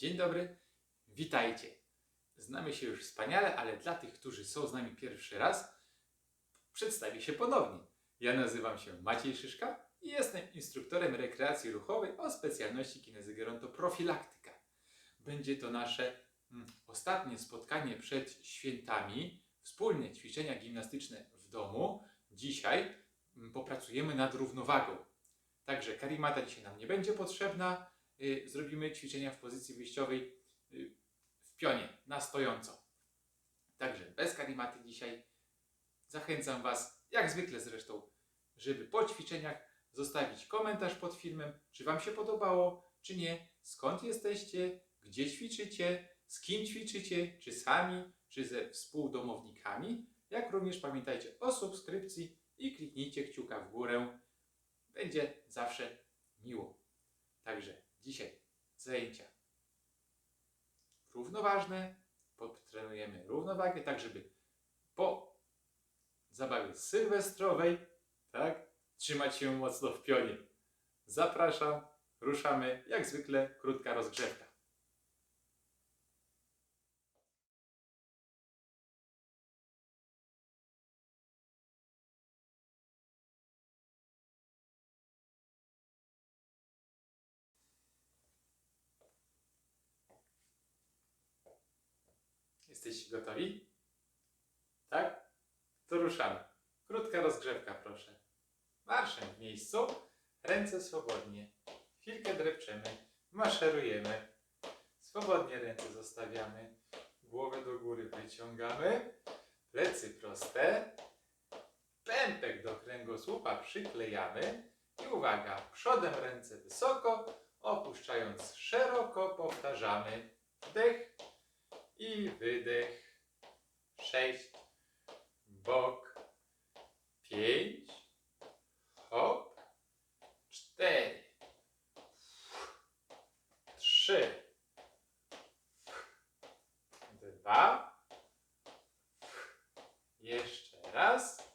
Dzień dobry, witajcie. Znamy się już wspaniale, ale dla tych, którzy są z nami pierwszy raz, przedstawię się ponownie. Ja nazywam się Maciej Szyszka i jestem instruktorem rekreacji ruchowej o specjalności kinezygerontoprofilaktyka. Będzie to nasze mm, ostatnie spotkanie przed świętami, wspólne ćwiczenia gimnastyczne w domu. Dzisiaj mm, popracujemy nad równowagą. Także karimata dzisiaj nam nie będzie potrzebna. Y, Zrobimy ćwiczenia w pozycji wyjściowej y, w pionie, na stojąco. Także bez karimaty dzisiaj zachęcam Was, jak zwykle zresztą, żeby po ćwiczeniach zostawić komentarz pod filmem, czy Wam się podobało, czy nie, skąd jesteście, gdzie ćwiczycie, z kim ćwiczycie, czy sami, czy ze współdomownikami. Jak również pamiętajcie o subskrypcji i kliknijcie kciuka w górę. Będzie zawsze miło. Także dzisiaj zajęcia równoważne, potrenujemy równowagę, tak żeby po zabawie sylwestrowej, tak, trzymać się mocno w pionie. Zapraszam, ruszamy, jak zwykle krótka rozgrzewka. Jesteście gotowi? Tak? To ruszamy. Krótka rozgrzewka, proszę. Marszem w miejscu, ręce swobodnie. Chwilkę drepczemy, maszerujemy. Swobodnie ręce zostawiamy. Głowę do góry wyciągamy. Plecy proste. Pępek do kręgosłupa przyklejamy. I uwaga, przodem ręce wysoko, opuszczając szeroko, powtarzamy. Wdech i wydech. Sześć. Bok. Pięć. Hop. Cztery. Trzy. Dwa. Jeszcze raz.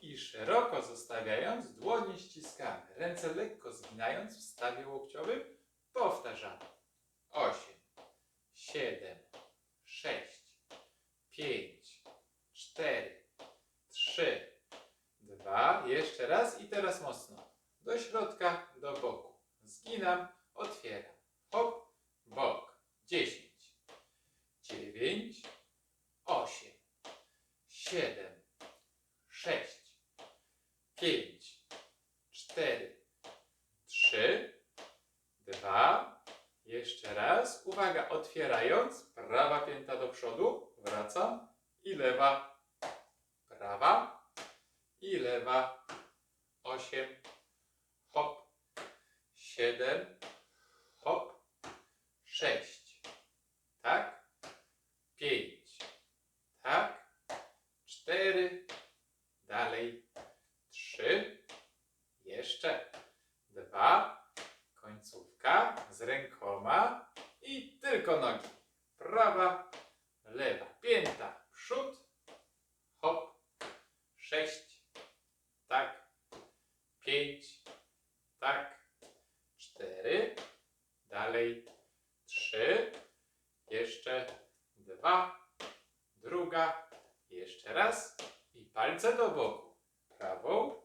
I szeroko zostawiając, dłonie ściskamy. Ręce lekko zginając w stawie łokciowym. Powtarzamy. Osiem. Siedem. Sześć. Pięć. Cztery. Trzy. Dwa. Jeszcze raz i teraz mocno. Do środka, do boku. Zginam, otwieram. Hop, bok. Dziesięć. Dziewięć. Osiem. Siedem. Sześć. Pięć. Cztery. Trzy. Dwa. Jeszcze raz. Uwaga, otwierając. Prawa pięta do przodu. Wracam. I lewa. Prawa. I lewa. Osiem. Hop. Siedem. Hop. Sześć. Tak. Pięć. Tak. Cztery. Dalej. Trzy. Jeszcze. Dwa. Końcówka z rękoma i tylko nogi. Prawa, lewa. Pięta, przód. Hop. Sześć. Tak. Pięć. Tak. Cztery. Dalej. Trzy. Jeszcze. Dwa. Druga. Jeszcze raz. I palce do boku. Prawą.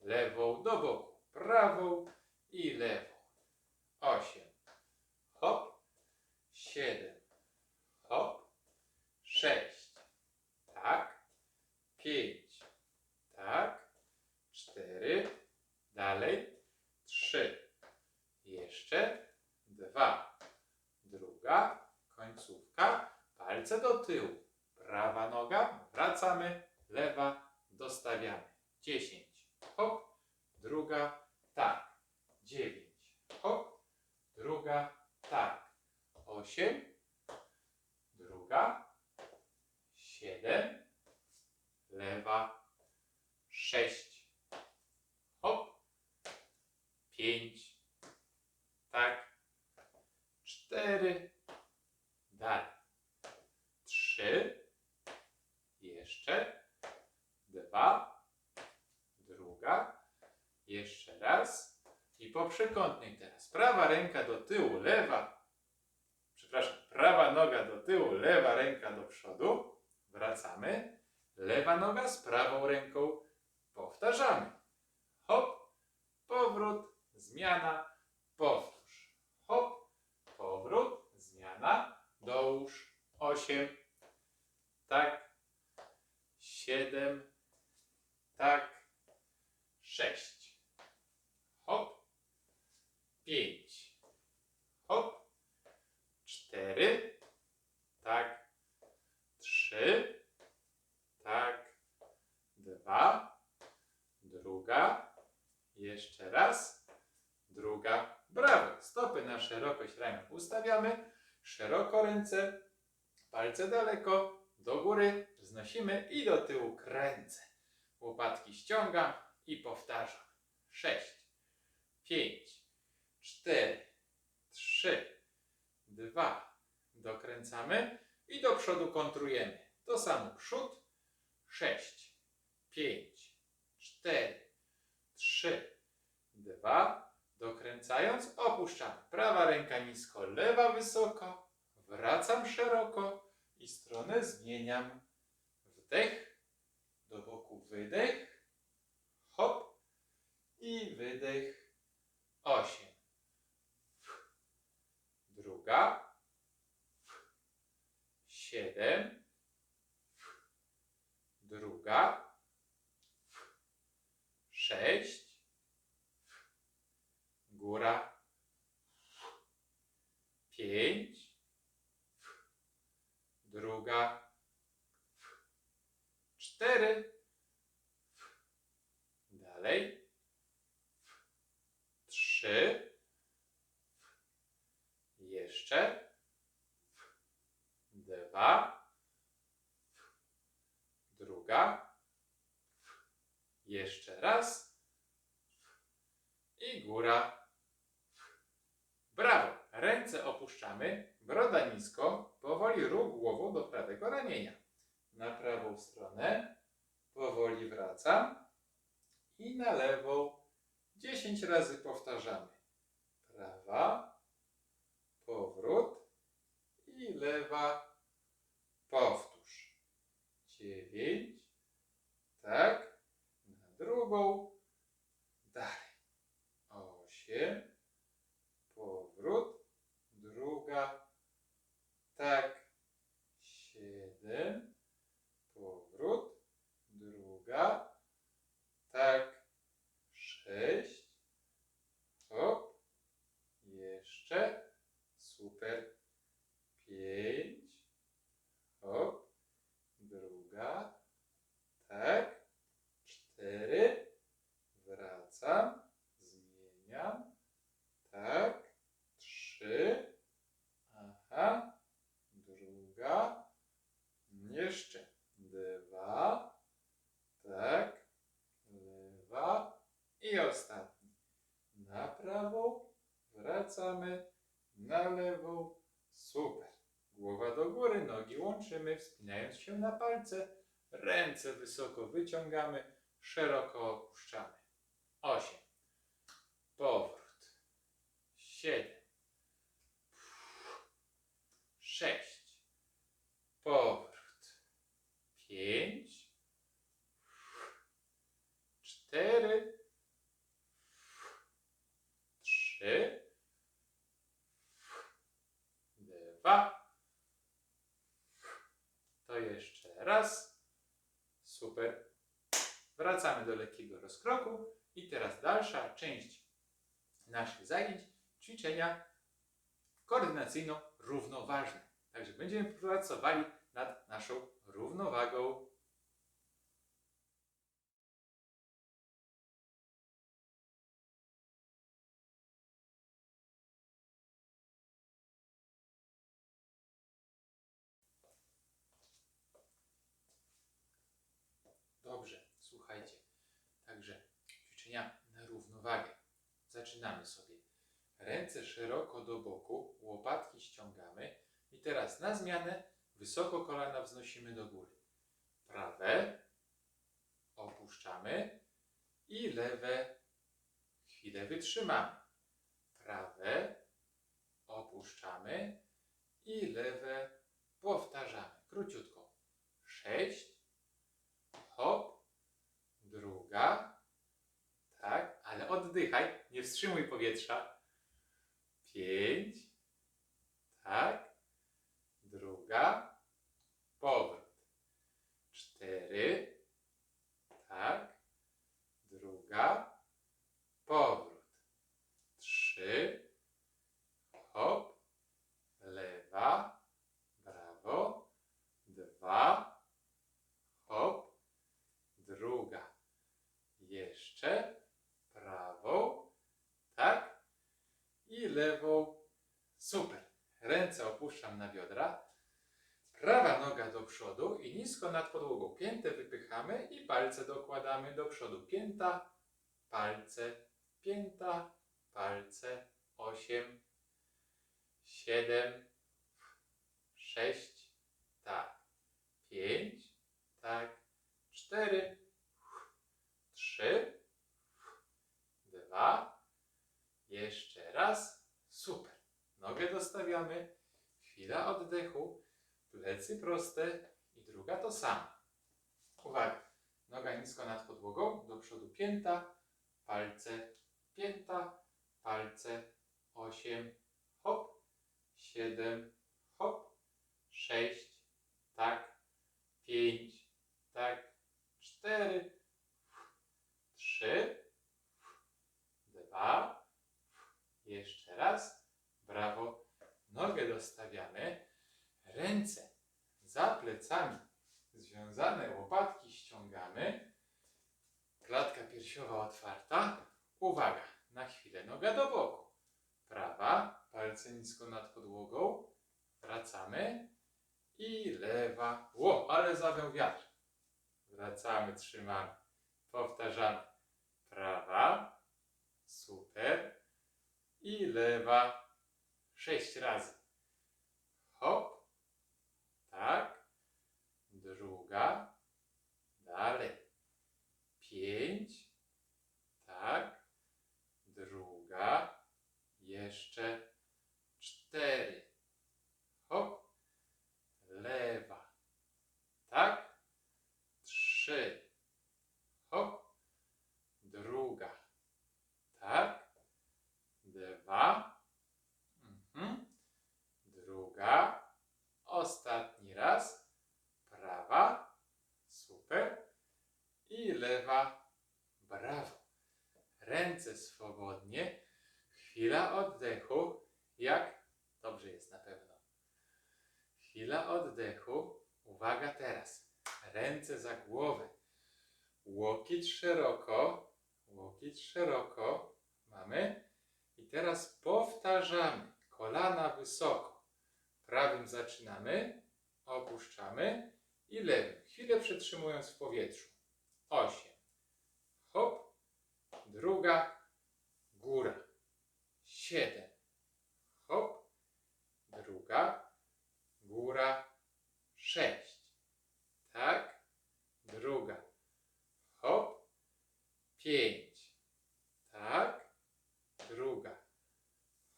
Lewą do boku. Prawą i lewą. Osiem. Hop. Siedem. Hop. Sześć. Tak. Pięć. Tak. Cztery. Dalej. Trzy. Jeszcze. Dwa. Druga. Końcówka. Palce do tyłu. Prawa noga. Wracamy. Lewa. Dostawiamy. Dziesięć. Hop. Druga. Tak. Dziewięć. Hop. Druga. Tak. Osiem. Druga. Siedem. Lewa. Sześć. Hop. Pięć. Tak. Cztery. Dalej. Trzy. Jeszcze. Dwa. Druga. Jeszcze raz. I po przekątnej teraz. Prawa ręka do tyłu, lewa. Przepraszam. Prawa noga do tyłu, lewa ręka do przodu. Wracamy. Lewa noga z prawą ręką. Powtarzamy. Hop, powrót, zmiana, powtórz. Hop, powrót, zmiana, dołóż. Osiem. Tak. Siedem. Tak. Sześć. Hop. Pięć. Hop. Cztery. Tak. Trzy. Tak. Dwa. Druga. Jeszcze raz. Druga. Brawo. Stopy na szerokość ramion ustawiamy. Szeroko ręce. Palce daleko. Do góry. Wznosimy i do tyłu kręcę. Łopatki ściągam i powtarzam. Sześć. Pięć. Cztery. Trzy. Dwa. Dokręcamy i do przodu kontrujemy. To samo przód. Sześć. Pięć. Cztery. Trzy. Dwa. Dokręcając, opuszczamy. Prawa ręka nisko, lewa wysoko. Wracam szeroko i stronę zmieniam. Wdech. Do boku wydech. Hop. I wydech. Osiem. Druga. Siedem. Druga. Sześć. Góra. Pięć. Druga. Cztery. Dalej. Trzy. Jeszcze. Dwa. Druga. Jeszcze raz. I góra. Brawo. Ręce opuszczamy. Broda nisko. Powoli ruch głową do prawego ramienia. Na prawą stronę. Powoli wracam. I na lewą. 10 razy powtarzamy. Prawa. Powrót. I lewa. Powtórz. 9. Tak. Na drugą. Dalej. 8. Powrót. Druga. Tak. 7. Powrót. Druga. Tak. 6. Hop. Jeszcze. Super. 5. Hop. Druga. Tak. 4. Wracam. Zmieniam. Tak. Trzy. Aha. Druga. Jeszcze. Dwa. Tak. Lewa. I ostatni. Na prawą. Wracamy. Na lewą. Super. Głowa do góry, nogi łączymy, wspinając się na palce. Ręce wysoko wyciągamy, szeroko opuszczamy. Osiem. Powrót. Siedem. Sześć. Powrót. Pięć. Cztery. Trzy. Dwa. To jeszcze raz. Super. Wracamy do lekkiego rozkroku i teraz dalsza część naszych zajęć, ćwiczenia koordynacyjno-równoważne. Także będziemy pracowali nad naszą równowagą. Dobrze, słuchajcie. Także ćwiczenia Zaczynamy sobie. Ręce szeroko do boku, łopatki ściągamy i teraz na zmianę wysoko kolana wznosimy do góry. Prawe opuszczamy i lewe chwilę wytrzymamy. Prawe opuszczamy i lewe powtarzamy. Króciutko. Sześć. Hop. Druga. Tak, ale oddychaj, nie wstrzymuj powietrza. Pięć. Tak. Druga. Powrót. Cztery. Tak. Druga. Powrót. Trzy. Hop. Lewa. Brawo. Dwa. Hop. Druga. Jeszcze. Prawą. Tak. I lewą. Super. Ręce opuszczam na biodra. Prawa noga do przodu i nisko nad podłogą. Piętę wypychamy i palce dokładamy do przodu. Pięta, palce, pięta, palce. Osiem, siedem, sześć, tak. Pięć, tak. Cztery, trzy, dwa, jeszcze raz. Super. Nogę dostawiamy. Chwila oddechu. Plecy proste. I druga to samo. Uwaga. Noga nisko nad podłogą. Do przodu pięta. Palce. Pięta. Palce. osiem. Hop. Siedem. Hop. Sześć. Nisko nad podłogą, wracamy. I lewa, ło, ale zawiał wiatr, wracamy, trzymamy, powtarzamy, prawa, super, i lewa, sześć razy, hop, tak, druga, dalej, pięć, tak, druga, jeszcze cztery, hop, lewa, tak, trzy, hop, druga, tak, dwa, mhm, druga, ostatni raz, prawa, super. I lewa, brawo. Ręce swobodnie, chwila oddechu, jak Dobrze jest na pewno. Chwila oddechu. Uwaga teraz. Ręce za głowę. Łokieć szeroko. Łokieć szeroko. Mamy. I teraz powtarzamy. Kolana wysoko. Prawym zaczynamy. Opuszczamy. I lewym. Chwilę przetrzymując w powietrzu. osiem Hop. Druga. Góra. siedem Druga. Góra. Sześć. Tak. Druga. Hop. Pięć. Tak. Druga.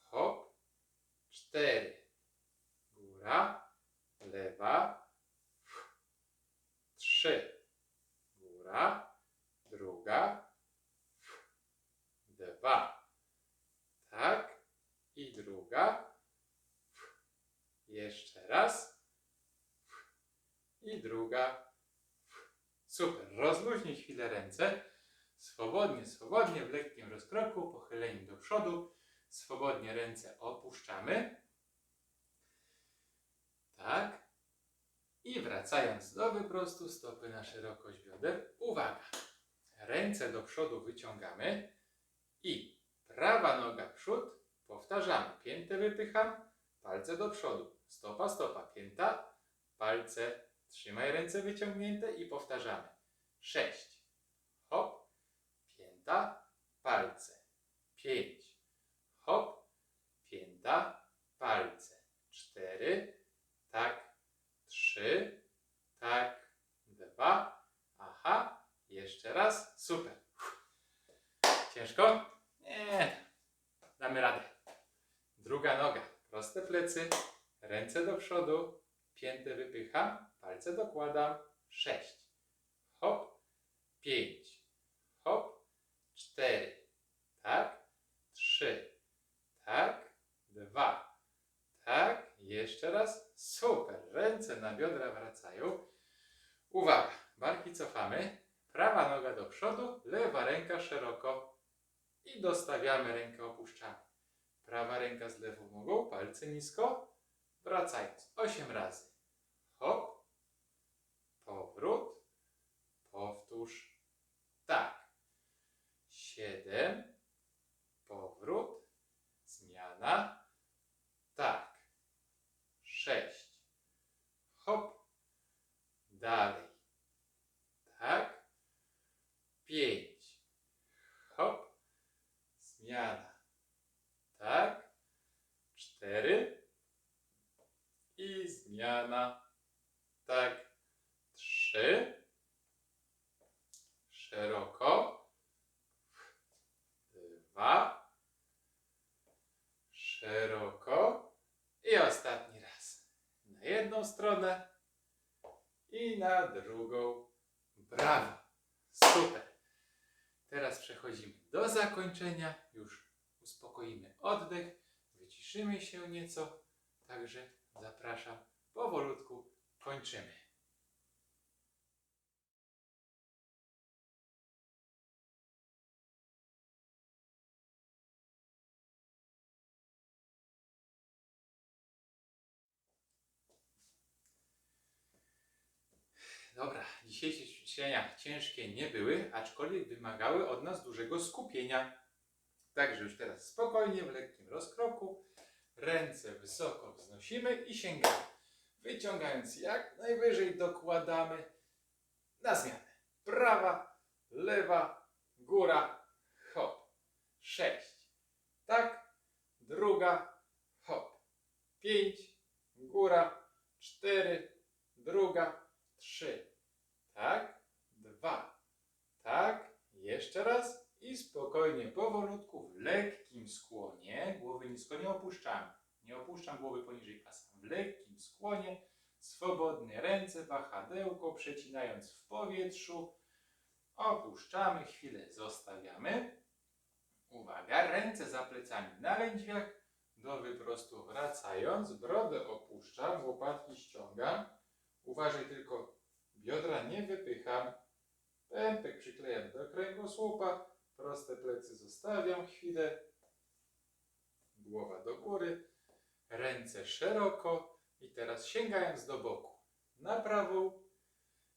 Hop. Cztery. Góra. Lewa. Trzy. Góra. Druga. Dwa. Tak. I druga. Jeszcze raz. I druga. Super. Rozluźnij chwilę ręce. Swobodnie, swobodnie, w lekkim rozkroku, pochyleniu do przodu. Swobodnie ręce opuszczamy. Tak. I wracając do wyprostu stopy na szerokość bioder. Uwaga. Ręce do przodu wyciągamy i prawa noga przód. Powtarzamy. Piętę wypycham, palce do przodu. Stopa, stopa, pięta, palce. Trzymaj ręce wyciągnięte i powtarzamy. Sześć. Hop. Pięta, palce. Pięć. Hop. Pięta, palce. Cztery. Tak. Trzy. Tak. Dwa. Aha. Jeszcze raz. Super. Ciężko? Nie. Damy radę. Druga noga. Proste plecy. Ręce do przodu, piętę wypycham, palce dokładam. Sześć. Hop, pięć. Hop, cztery. Tak, trzy. Tak, dwa. Tak, jeszcze raz. Super. Ręce na biodra wracają. Uwaga, barki cofamy. Prawa noga do przodu, lewa ręka szeroko i dostawiamy rękę, opuszczamy. Prawa ręka z lewą nogą, palce nisko, wracając. Osiem razy. Hop, powrót, powtórz. Tak. Siedem, powrót, zmiana. Tak. Sześć. Hop, dalej. Tak. Pięć. Hop. Zmiana. Tak. Cztery. Zmiana. Tak. Trzy. Szeroko. Dwa. Szeroko. I ostatni raz. Na jedną stronę i na drugą. Brawo. Super. Teraz przechodzimy do zakończenia. Już uspokoimy oddech, wyciszymy się nieco. Także zapraszam. Powolutku kończymy. Dobra, dzisiejsze ćwiczenia ciężkie nie były, aczkolwiek wymagały od nas dużego skupienia. Także już teraz spokojnie, w lekkim rozkroku, ręce wysoko wznosimy i sięgamy. Wyciągając jak najwyżej dokładamy na zmianę. Prawa, lewa, góra, hop. Sześć. Tak, druga, hop. Pięć, góra, cztery, druga, trzy, tak, dwa, tak, jeszcze raz i spokojnie, powolutku, w lekkim skłonie, głowy nisko nie opuszczamy, nie opuszczam głowy poniżej pasa, w lekkim skłonie, swobodnie ręce, wahadełko, przecinając w powietrzu, opuszczamy, chwilę zostawiamy, uwaga, ręce za plecami na lędźwiach, do wyprostu wracając, brodę opuszczam, łopatki ściągam, Uważaj tylko, biodra nie wypycham. Pępek przyklejam do kręgosłupa. Proste plecy zostawiam chwilę. Głowa do góry. Ręce szeroko. I teraz sięgając do boku. Na prawą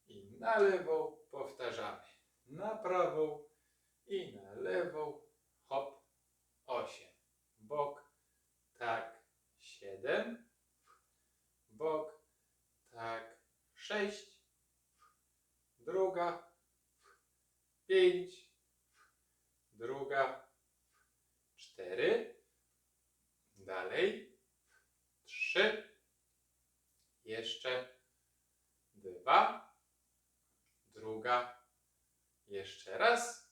i na lewą powtarzamy. Na prawą i na lewą. Hop. Osiem. Bok. Tak. Siedem. Bok. Tak sześć, druga, pięć, druga, cztery, dalej, trzy, jeszcze dwa, druga, jeszcze raz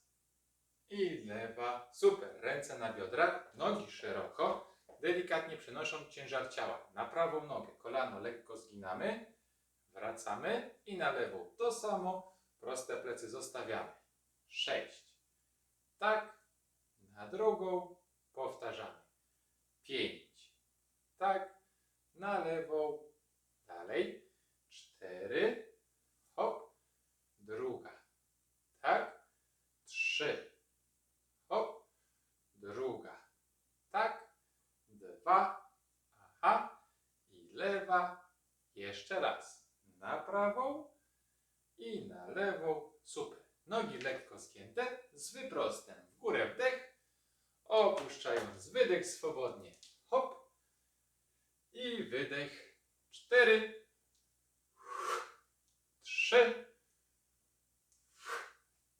i lewa. Super, ręce na biodrach, nogi szeroko, delikatnie przenoszą ciężar ciała na prawą nogę, kolano lekko zginamy. Wracamy i na lewą to samo. Proste plecy zostawiamy. Sześć. Tak. Na drugą powtarzamy. Pięć. Tak. Na lewą. Dalej. Cztery. Hop. Druga. Tak. Trzy. Hop. Druga. Tak. Dwa. Aha. I lewa. Jeszcze raz na prawą i na lewą. Super. Nogi lekko zgięte, z wyprostem. W górę wdech, opuszczając wydech swobodnie. I wydech. Cztery. Trzy.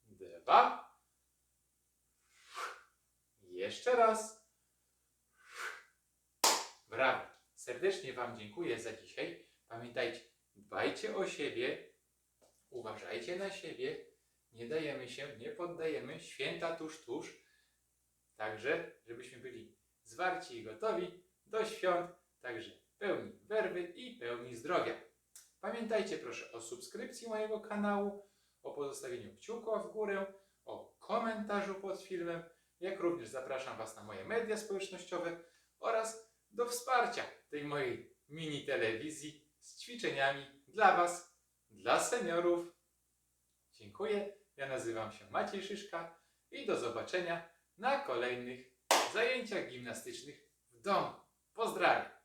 Dwa. Jeszcze raz. Brawo. Serdecznie Wam dziękuję za dzisiaj. Pamiętajcie, Dbajcie o siebie, uważajcie na siebie, nie dajemy się, nie poddajemy, święta tuż, tuż. Także, żebyśmy byli zwarci i gotowi do świąt. Także pełni werwy i pełni zdrowia. Pamiętajcie proszę o subskrypcji mojego kanału, o pozostawieniu kciuka w górę, o komentarzu pod filmem, jak również zapraszam Was na moje media społecznościowe oraz do wsparcia tej mojej mini telewizji z ćwiczeniami dla Was, dla seniorów. Dziękuję. Ja nazywam się Maciej Szyszka i do zobaczenia na kolejnych zajęciach gimnastycznych w domu. Pozdrawiam.